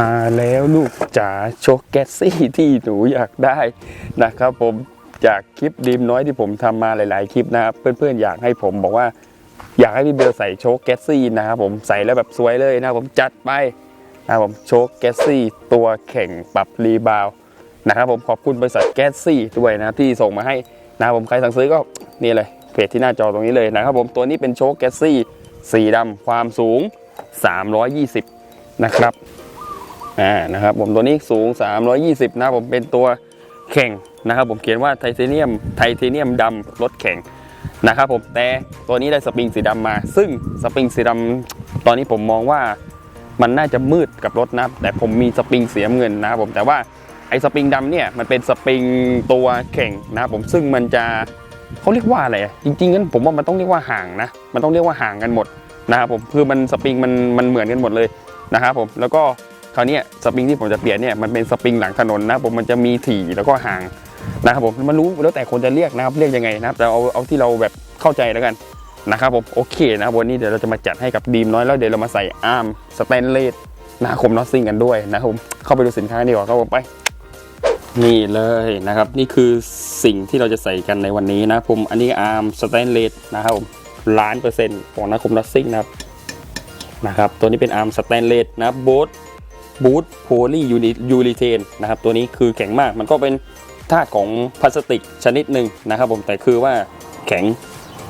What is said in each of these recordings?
มาแล้วลูกจ๋าโชคแกสซี่ที่หนูอยากได้นะครับผมจากคลิปดีมน้อยที่ผมทำมาหลาย ๆ คลิปนะครับเพื่อน ๆ อยากให้ผมบอกว่า อยากให้พี่เบลใส่โชคแกสซี่นะครับผมใส่แล้วแบบสวยเลยนะครับผมจัดไปนะครับผมโชคแกสซี่ตัวแข่งปรับรีบาวนะครับผมขอบคุณบริษัทแกสซี่ด้วยนะที่ส่งมาให้นะครับผมใครสั่งซื้อก็นี่เลยเพจที่หน้าจอตรงนี้เลยนะครับผมตัวนี้เป็นโชคแกสซี่สีดำความสูง 320 นะครับ อ่านะครับผมตัวนี้สูง 320 นะครับผมเป็นตัวแข่งนะครับ ผมเขียนว่าไทเทเนียมไทเทเนียมดำรถแข่งนะครับผมแต่ตัวนี้ได้สปริงสีดำมา ซึ่งสปริงสีดำตอนนี้ผมมองว่ามันน่าจะมืดกับรถนะแต่ผมมีสปริงเสีน้ำเงินนะครับผมแต่ว่าไอ้สปริงดำเนี่ยมันเป็นสปริงตัวแข่งนะครับผมซึ่งมันจะเขาเรียกว่าอะไรจริงๆงั้นผมว่ามันต้องเรียกว่าห่างนะมันต้องเรียกว่าห่างกันหมดนะครับผมคือมันสปริงมันมันเหมือนกันหมดเลยนะครับผมแล้วก็ ราวนี้สปริงที่ผมจะเปลี่ยนเนี่ยมันเป็นสปริงหลังถนนนะผมมันจะมีถี่แล้วก็ห่างนะครับผมมันรู้แล้วแต่คนจะเรียกนะครับเรียกยังไงนะครับแต่เอาเอาที่เราแบบเข้าใจแล้วกันนะครับผมโอเคนะครับวันนี้เดี๋ยวเราจะมาจัดให้กับดีมน้อยแล้วเดี๋ยวเรามาใส่อาร์มสแตนเลสนาคมนอตซิงกันด้วยนะครับผมเข้าไปดูสินค้าดีกว่าครับผมไปนี่เลยนะครับนี่คือสิ่งที่เราจะใส่กันในวันนี้นะผมอันนี้อาร์มสแตนเลสนะครับผมล้านเปอร์เซ็นต์ของนาคมนอตซิงนะครับนะครับตัวนี้เป็นอาร์มสแตนเลสนะบโบท บูทโพลียูริเทนนะครับตัวนี้คือแข็งมากมันก็เป็นธาตุของพลาสติกชนิดหนึ่งนะครับผมแต่คือว่าแข็ง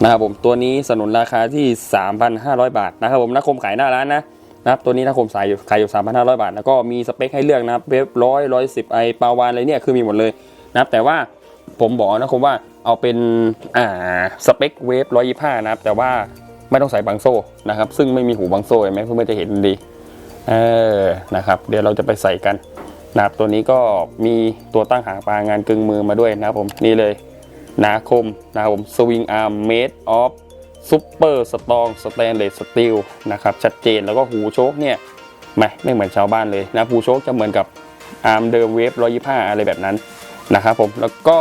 นะครับผมตัวนี้สนุนราคาที่ 3,500 บาทนะครับผมนักคมขายหน้าร้านนะนะครับตัวนี้นักคมขายอยู่ขายอยู่ 3,500 บาท แล้วก็มีสเปคให้เลือกนะครับเวฟร้อยร้อยสิบไอปาวานอะไรเนี่ยคือมีหมดเลยนะครับแต่ว่าผมบอกนะคมว่าเอาเป็นอ่าสเปคเวฟร้อยยี่ห้านะครับแต่ว่าไม่ต้องใส่บังโซ่นะครับซึ่งไม่มีหูบังโซ่เห็นไหมเพื่อนๆจะเห็นดี เออนะครับเดี๋ยวเราจะไปใส่กันนะครับตัวนี้ก็มีตัวตั้งหางปลางานกึ่งมือมาด้วยนะครับผมนี่เลยนาคมนะครับผมสวิงอาร์มเมดออฟซูเปอร์สตองสแตนเลสสตีลนะครับชัดเจนแล้วก็หูโชคเนี่ยไม่ไม่เหมือนชาวบ้านเลยนะหูโชคจะเหมือนกับอาร์มเดิมเวฟร้อยยี่ห้าอะไรแบบนั้นนะครับผมแล้วก็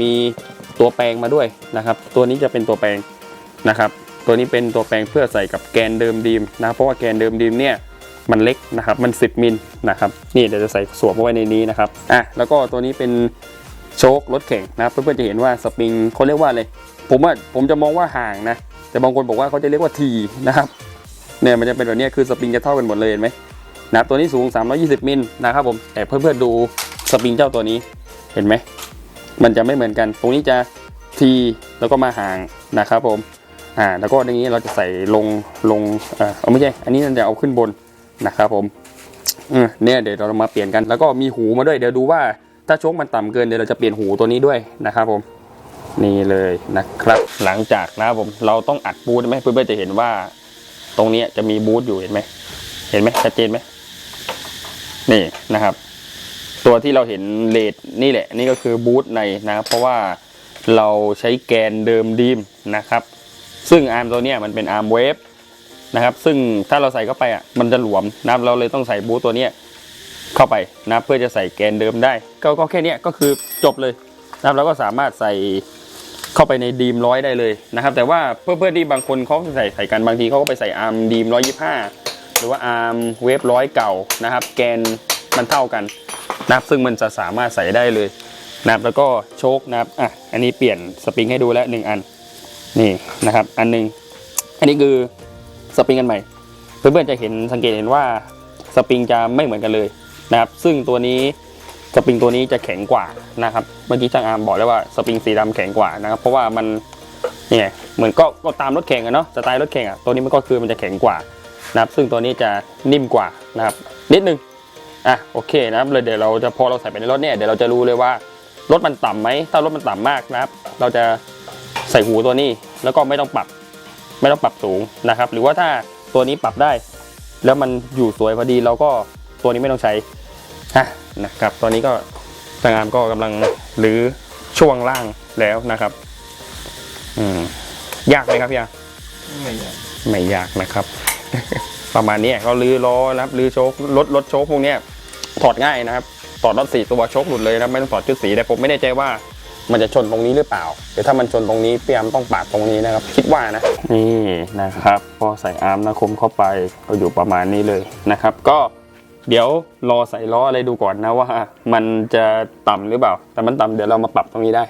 มีตัวแปลงมาด้วยนะครับ ตัวนี้จะเป็นตัวแปลงนะครับ ตัวนี้เป็นตัวแปลงเพื่อใส่กับแกนเดิมดีมนะเพราะว่าแกนเดิมดีมเนี่ย มันเล็กนะครับมัน 10 มิลนะครับนี่เดี๋ยวจะใส่สวมเอาไว้ในนี้นะครับอะแล้วก็ตัวนี้เป็นโชครถแข่งนะครับเพื่อนๆจะเห็นว่าสปริงเขาเรียกว่าอะไรผมว่าผมจะมองว่าห่างนะแต่บางคนบอกว่าเขาจะเรียกว่าทีนะครับเนี่ยมันจะเป็นแบบนี้คือสปริงจะเท่ากันหมดเลยเห็นไหมนะตัวนี้สูง 320 มิลนะครับผมแต่เพื่อนๆดูสปริงเจ้าตัวนี้เห็นไหมมันจะไม่เหมือนกัน ตรงนี้จะทีแล้วก็มาห่างนะครับผมอ่าแล้วก็อย่างนี้เราจะใส่ลงลงเออเอาไม่ใช่ อันนี้เราจะเอาขึ้นบน นะครับผมเนี่ยเดี๋ยวเรามาเปลี่ยนกัน แล้วก็มีหูมาด้วยเดี๋ยวดูว่าถ้าชคมันต่ำเกินเดี๋ยวเราจะเปลี่ยนหูตัวนี้ด้วยนะครับผมนี่เลยนะครับ หลังจากนะครับผมเราต้องอัดบูทไหมเพื่อนๆจะเห็นว่า ตรงนี้จะมีบูทอยู่เห็นไหมเห็นไหมชัดเจนไหมนี่นะครับ ตัวที่เราเห็นเลดนี่แหละ นี่ก็คือบูทในนะครับเพราะว่าเราใช้แกนเดิมดีมนะครับ ซึ่งอาร์มตัวนี้มันเป็นอาร์มเวฟ นะครับ ซึ่งถ้าเราใส่เข้าไปอะมันจะหลวมนะครับเราเลยต้องใส่บูทตัวนี้เข้าไปนับเพื่อจะใส่แกนเดิมได้ ก็ก็แค่นี้ก็คือจบเลยนะครับเราก็สามารถใส่เข้าไปในดีมร้อยได้เลยนะครับ แต่ว่าเพื่อนเพื่อนที่บางคนเขาใส่ใส่กันบางทีเขาก็ไปใส่อาร์มดีมร้อยยี่ห้าหรือว่าอาร์มเวฟร้อยเก่านะครับ แกนมันเท่ากันนะครับซึ่งมันจะสามารถใส่ได้เลยนะครับแล้วก็โชคนะครับอะอันนี้เปลี่ยนสปริงให้ดูแล้วหนึ่งอันนี่นะครับ อันหนึง อันนี้คือ สปริงกันใหม่ เพื่อนๆจะเห็นสังเกตเห็นว่าสปริงจะไม่เหมือนกันเลยนะครับ ซึ่งตัวนี้สปริงตัวนี้จะแข็งกว่านะครับ เมื่อกี้ช่างอาร์มบอกแล้วว่าสปริงสีดำแข็งกว่านะครับ เพราะว่ามันเนี่ยเหมือนก็ก็ตามรถแข่งอะเนาะสไตล์รถแข่งอะตัวนี้มันก็คือมันจะแข็งกว่านะครับ ซึ่งตัวนี้จะนิ่มกว่านะครับ นิดนึงอะโอเคนะครับเลยเดี๋ยวเราจะพอเราใส่ไปในรถเนี่ยเดี๋ยวเราจะรู้เลยว่ารถมันต่ำไหมถ้ารถมันต่ำมากนะครับ เราจะใส่หูตัวนี้แล้วก็ไม่ต้องปรับ ไม่ต้องปรับสูงนะครับ หรือว่าถ้าตัวนี้ปรับได้ แล้วมันอยู่สวยพอดีเราก็ตัวนี้ไม่ต้องใช้ฮะนะครับ ตอนนี้ก็ทางงานก็กำลังหรือช่วงล่างแล้วนะครับ อืมยากไหมครับพี่อาไม่ยากไม่ยากนะครับ ประมาณนี้ก็รื้อล้อนะครับรื้อโชครถรถโชคพวกนี้ถอดง่ายนะครับถอดรถสี่ตัวโชคหลุดเลยนะไม่ต้องถอดชุดสีแต่ผมไม่แน่ใจว่า มันจะชนตรงนี้หรือเปล่าเดี๋ยวถ้ามันชนตรงนี้พี่อาร์มต้องปาดตรงนี้นะครับ คิดว่านะ นี่นะครับ พอใส่อาร์มนะคมเข้าไปก็อยู่ประมาณนี้เลยนะครับ ก็เดี๋ยวรอใส่ล้ออะไรดูก่อนนะว่า มันจะต่ำหรือเปล่า แต่มันต่ำเดี๋ยวเรามาปรับตรงนี้ได้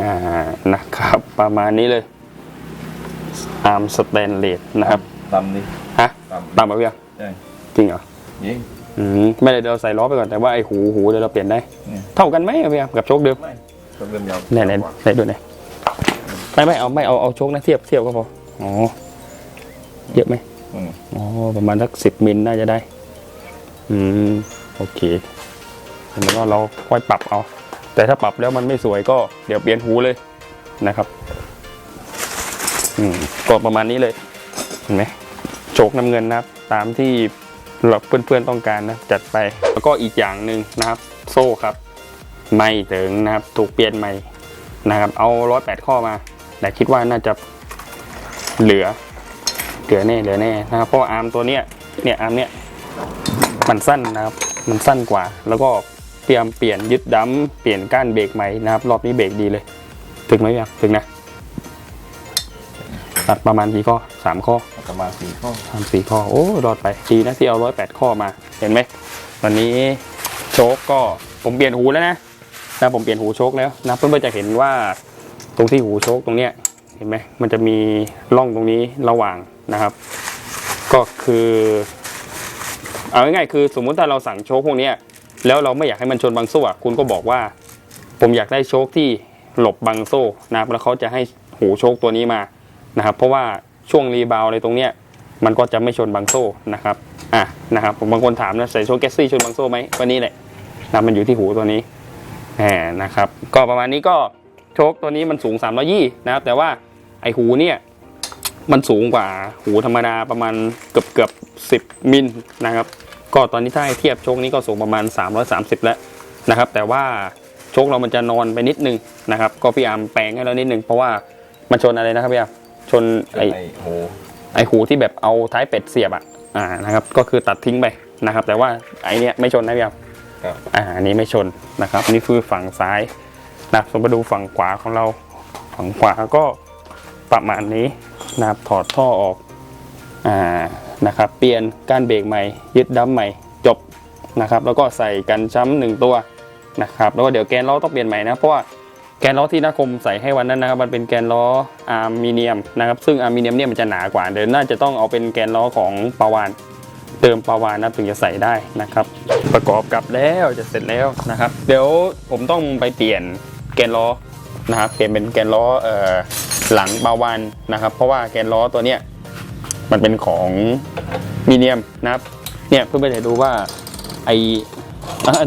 อ่านะครับ ประมาณนี้เลยอาร์มสแตนเลสนะครับตำดิฮะตำต่ำไหมพี่อะใช่จริงเหรอยิงอืมไม่ได้เดี๋ยวเราใส่ล้อไปก่อนแต่ว่าไอ้หูหูเดี๋ยวเราเปลี่ยนได้เนี่ยเท่ากันไหมอะพี่อะกับโชคเดิม ไม่ต้องเริ่มยาวไหนไหนไหนดูไหนอยไม่ไม่เอาไม่เอาเอาโชคนะเทียบเทียบก็พออ๋อเยอะไหมอืมอ๋อประมาณสักสิบมิลน่าจะได้ อืมโอเคแล้วก็เราค่อยปรับเอา แต่ถ้าปรับแล้วมันไม่สวยก็เดี๋ยวเปลี่ยนหูเลยนะครับ อืมก็ประมาณนี้เลยเห็นไหมโชคน้ำเงินนะครับ ตามที่เราเพื่อนๆต้องการนะจัดไป แล้วก็อีกอย่างหนึ่งนะครับ โซ่ครับ ไม่ถึงนะครับ ถูกเปลี่ยนใหม่นะครับ เอาร้อยแปดข้อมา แต่คิดว่าน่าจะเหลือ เหลือแน่เหลือแน่นะครับ เพราะว่าอาร์มตัวเนี้ย เนี่ยอาร์มเนี้ยมันสั้นนะครับ มันสั้นกว่า แล้วก็เตรียมเปลี่ยนยึดดัมเปลี่ยนก้านเบรกใหม่นะครับ รอบนี้เบรกดีเลย ถึงไหมยังถึงนะตัดประมาณกี่ข้อสามข้อประมาณสี่ข้อสามสี่ข้อ โอ้รอดไปดีนะที่เอาร้อยแปดข้อมา เห็นไหมวันนี้โชคก็ผมเปลี่ยนหูแล้วนะ นะผมเปลี่ยนหูโชคแล้วนะเพื่อนๆจะเห็นว่าตรงที่หูโชคตรงเนี้ยเห็นไหมมันจะมีร่องตรงนี้ระหว่างนะครับ ก็คือเอาง่ายๆคือสมมุติถ้าเราสั่งโชคพวกเนี้ยแล้วเราไม่อยากให้มันชนบางโซ่อะคุณก็บอกว่า ผมอยากได้โชคที่หลบบางโซ่นะครับแล้วเขาจะให้หูโชคตัวนี้มานะครับ เพราะว่าช่วงรีบาวอะไรตรงเนี้ยมันก็จะไม่ชนบางโซ่นะครับอะนะครับผมบางคนถามนะใส่โชว์แกสซี่ชนบางโซ่ไหมก็นี่แหละนะมันอยู่ที่หูตัวนี้ แหมนะครับ ก็ประมาณนี้ก็โชคตัวนี้มันสูง3 2 0นะครับ แต่ว่าไอหูเนี่ยมันสูงกว่าหูธรรมดาประมาณเกือบเกือบ10มิลนะครับ ก็ตอนนี้ถ้าให้เทียบโชคนี้ก็สูงประมาณ 330 แล้วนะครับ แต่ว่าโชคเรามันจะนอนไปนิดนึงนะครับ ก็พยายามแปลงให้เรานิดนึงเพราะว่ามันชนอะไรนะครับพี่อาร์มชนไอไอ้โหไอหูที่แบบเอาท้ายเป็ดเสียบอะอ่านะครับ ก็คือตัดทิ้งไปนะครับ แต่ว่าไอเนี้ยไม่ชนนะพี่ครับ ครับอ่าอันนี้ไม่ชนนะครับ นี่คือฝั่งซ้ายนะครับส่วนมาดูฝั่งขวาของเราฝั่งขวาก็ประมาณนี้นะครับถอดท่อออกอ่านะครับ เปลี่ยนก้านเบรกใหม่ ยึดดั้มใหม่จบนะครับ แล้วก็ใส่กันช้ำหนึ่งตัวนะครับ แล้วก็เดี๋ยวแกนล้อต้องเปลี่ยนใหม่นะเพราะว่าแกนล้อที่นาคมใส่ให้วันนั้นนะครับ มันเป็นแกนล้ออะมิเนียมนะครับ ซึ่งอะมิเนียมเนี่ยมันจะหนากว่า เดี๋ยวน่าจะต้องเอาเป็นแกนล้อของปาวาน เติมปาวานนะถึงจะใส่ได้นะครับ ประกอบกับแล้วจะเสร็จแล้วนะครับ เดี๋ยวผมต้องไปเปลี่ยนแกนล้อนะครับเปลี่ยนเป็นแกนล้อเอ่อหลังปาวานนะครับ เพราะว่าแกนล้อตัวเนี้ยมันเป็นของมีเนียมนะครับเนี่ยเพื่อนๆจะดูว่าไอ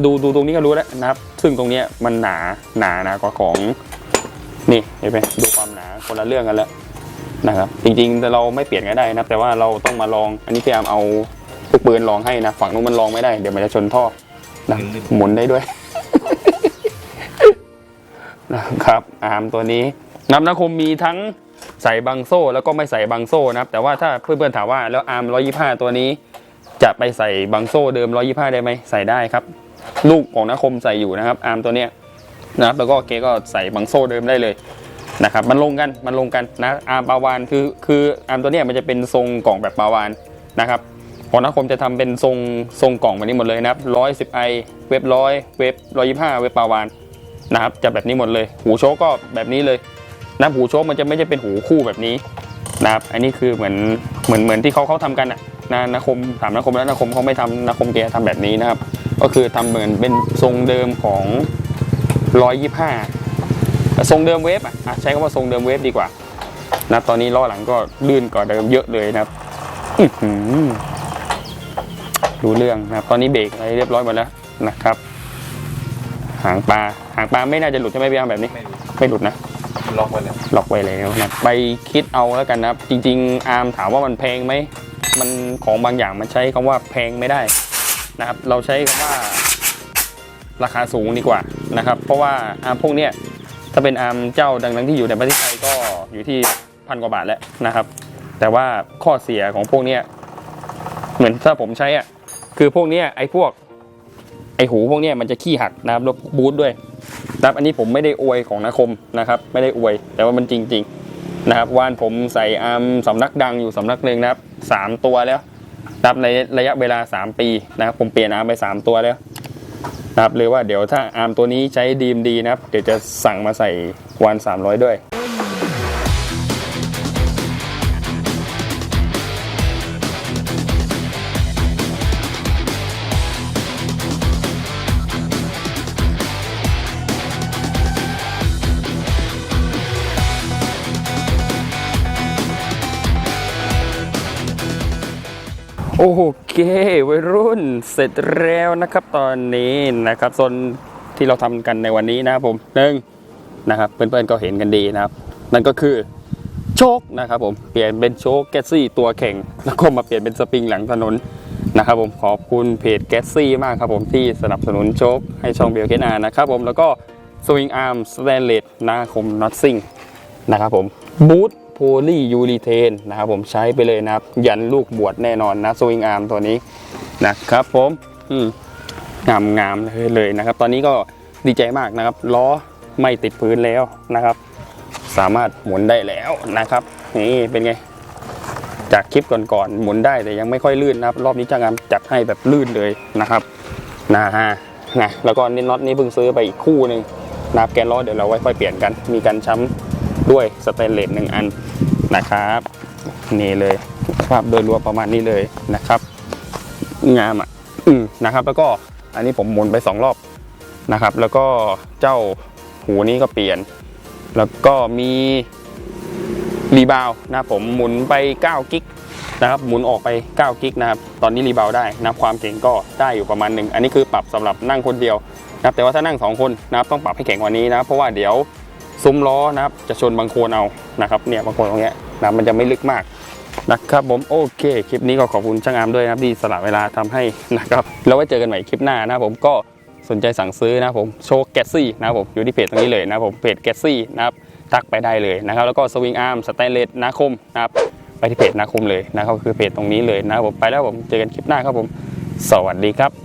ดูดูตรงนี้ก็รู้แล้วนะครับ ซึ่งตรงเนี้ยมันหนาหนาหนากว่าของนี่เห็นไหมดูความหนาคนละเรื่องกันแล้วนะครับ จริงๆแต่เราไม่เปลี่ยนก็ได้นะแต่ว่าเราต้องมาลองอันนี้พยายามเอา ลูกปืนลองให้นะ ฝั่งนู้นมันลองไม่ได้ เดี๋ยวมันจะชนท่อนะหมุนได้ด้วยนะครับ อาร์มตัวนี้น้ำนาคมมีทั้งใส่บังโซ่แล้วก็ไม่ใส่บังโซ่นะครับ แต่ว่าถ้าเพื่อนๆถามว่าแล้วอาร์ม125 ตัวนี้ จะไปใส่บังโซ่เดิม 125 ได้ไหมใส่ได้ครับ ลูกของนาคมใส่อยู่นะครับ อาร์มตัวเนี้ยนะครับแล้วก็เกก็ใส่บังโซ่เดิมได้เลยนะครับ มันลงกันมันลงกันนะอาร์มปาวานคือคืออาร์มตัวเนี้ยมันจะเป็นทรงกล่องแบบปาวานนะครับ ของนาคมจะทำเป็นทรงทรงกล่องแบบนี้หมดเลยนะครับ110ไอเว็บร้อยเว็บ125เว็บปาวานนะครับจะแบบนี้หมดเลย หูโชกก็แบบนี้เลยนะหูโชกมันจะไม่ใช่เป็นหูคู่แบบนี้นะครับอันนี้คือเหมือนเหมือนเหมือนที่เขาเขาทำกันอะนะนาคมถามนาคมแล้วนาคมเขาไม่ทำนาคมแกทำแบบนี้นะครับ ก็คือทำเหมือนเป็นทรงเดิมของร้อยยี่ห้าทรงเดิมเวฟอะใช้คำว่าทรงเดิมเวฟดีกว่านะตอนนี้ล้อหลังก็ลื่นกว่าเดิมเยอะเลยนะครับอื รู้เรื่องนะครับ ตอนนี้เบรกอะไรเรียบร้อยหมดแล้วนะครับ หางปลา หางปลาไม่น่าจะหลุดใช่ไหมพี่อาร์มแบบนี้ ไม่รู้ไม่หลุดนะ ล็อกไว้แล้วล็อกไว้แล้วนะ ไปคิดเอาแล้วกันนะครับ จริง ๆ อาร์มถามว่ามันแพงไหม มันของบางอย่างมันใช้คำว่าแพงไม่ได้นะครับ เราใช้คำว่าราคาสูงดีกว่านะครับ เพราะว่าอาร์มพวกเนี้ยถ้าเป็นอาร์มเจ้าดังๆที่อยู่ในประเทศไทยก็อยู่ที่พันกว่าบาทแล้วนะครับ แต่ว่าข้อเสียของพวกเนี้ยเหมือนถ้าผมใช้อะ คือพวกนี้ไอ้พวก ไอ้หูพวกนี้มันจะขี้หักนะครับแล้วบูทด้วยนะครับอันนี้ผมไม่ได้อวยของนาคมนะครับ ไม่ได้อวย แต่ว่ามันจริง ๆ นะครับวานผมใส่อาร์มสำนักดังอยู่สำนักหนึ่งนะครับสามตัวแล้วนะครับในระยะเวลา 3 ปีนะครับผมเปลี่ยนอาร์มไป 3 ตัวแล้วนะครับหรือว่าเดี๋ยวถ้าอาร์มตัวนี้ใช้ดีมดีนะครับ เดี๋ยวจะสั่งมาใส่วัน300 ด้วย โอเควัยรุ่นเสร็จแล้วนะครับตอนนี้นะครับส่วนที่เราทำกันในวันนี้นะครับผมหนึ่งนะครับเพื่อนๆก็เห็นกันดีนะครับ นั่นก็คือโชคนะครับผมเปลี่ยนเป็นโชคแกสซี่ตัวแข็งแล้วก็มาเปลี่ยนเป็นสปริงหลังถนนนะครับผมขอบคุณเพจแกสซี่มากครับผมที่สนับสนุนโชคให้ช่องเบลเคนานะครับผมแล้วก็สวิงอาร์มสแตนเลสนาคมน็อตซิง นะครับผมบูทโพลียูรีเทนนะครับผมใช้ไปเลยนะครับ ยันลูกบวชแน่นอนนะสวิงอาร์มตัวนี้นะครับผมอืงามงามเลยเลยนะครับ ตอนนี้ก็ดีใจมากนะครับล้อไม่ติดพื้นแล้วนะครับ สามารถหมุนได้แล้วนะครับนี่เป็นไง จากคลิปก่อนๆหมุนได้แต่ยังไม่ค่อยลื่นนะครับ รอบนี้จ้างงามจัดให้แบบลื่นเลยนะครับนะฮะนะแล้วก็นี่น็อตนี้เพิ่งซื้อไปอีกคู่หนึ่งนะครับแกนล้อเดี๋ยวเราไว้ค่อยเปลี่ยนกัน มีการช้ำ ด้วยสเตนเลสหนึ่งอันนะครับนี่เลยภาพโดยรวมประมาณนี้เลยนะครับ งามอะอืมนะครับ แล้วก็อันนี้ผมหมุนไปสองรอบนะครับ แล้วก็เจ้าหูนี้ก็เปลี่ยน แล้วก็มีรีบาวนะผมหมุนไป 9 กิกนะครับหมุนออกไป 9 กิกนะครับ ตอนนี้รีบาวได้นะคความเก่งก็ได้อยู่ประมาณหนึ่งอันนี้คือปรับสำหรับนั่งคนเดียวนะครับแต่ว่าถ้านั่งสองคนนะครับต้องปรับให้แข็งกว่านี้นะเพราะว่าเดี๋ยว ซุ้มล้อนะครับ จะชนบางโคนเอานะครับเนี่ยบางโคนตรงเนี้ยนะมันจะไม่ลึกมากนะครับผมโอเค คลิปนี้ก็ขอบคุณช่างอามด้วยนะครับที่สละเวลาทำให้นะครับแล้วไว้เจอกันใหม่คลิปหน้านะครับผมก็สนใจสั่งซื้อนะครับผมโชว์แกสซี่นะครับผมอยู่ที่เพจตรงนี้เลยนะครับผมเพจแกสซี่นะครับทักไปได้เลยนะครับ แล้วก็สวิงอาร์มสแตนเลสนาคมนะครับไปที่เพจนาคมเลยนะครับคือเพจตรงนี้เลยนะครับผมไปแล้วผมเจอกันคลิปหน้าครับผม สวัสดีครับ